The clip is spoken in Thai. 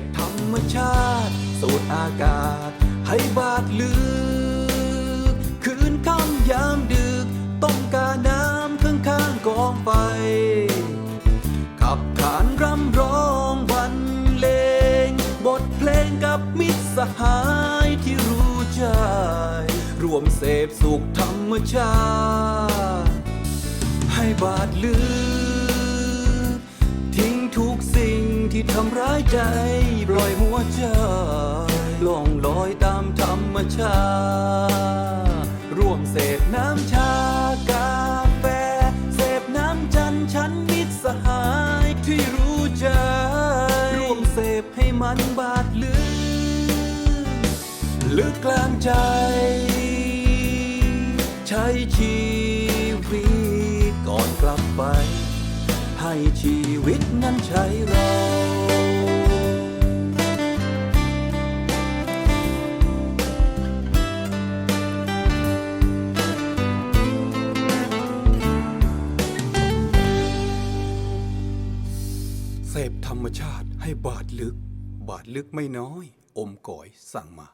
พธรรมชาติ สูดอากาศ ให้บาดลึก คืนค่ำยามดึก ต้องการน้ำข้างข้างกองไฟ ขับขานรำร้องบรรเลง บทเพลงกับมิตรสหายที่รู้ใจ รวมเสพสุขธรรมชาติ ให้บาดลึก ที่ทำร้ายใจ ปล่อยหัวใจล่องลอยตามธรรมชาติร่วมเสพน้ำชากาแฟเสพน้ำจันทร์ฉันมิตรสหายที่รู้ใจ ร่วมเสพให้มันบาดลึกลึกกลางใจ ใช้ชีวิตก่อนกลับไป ให้ชีวิตนั้นใช้เรา เสพธรรมชาติให้บาดลึก บาดลึกไม่น้อย อมก่อยสั่งมา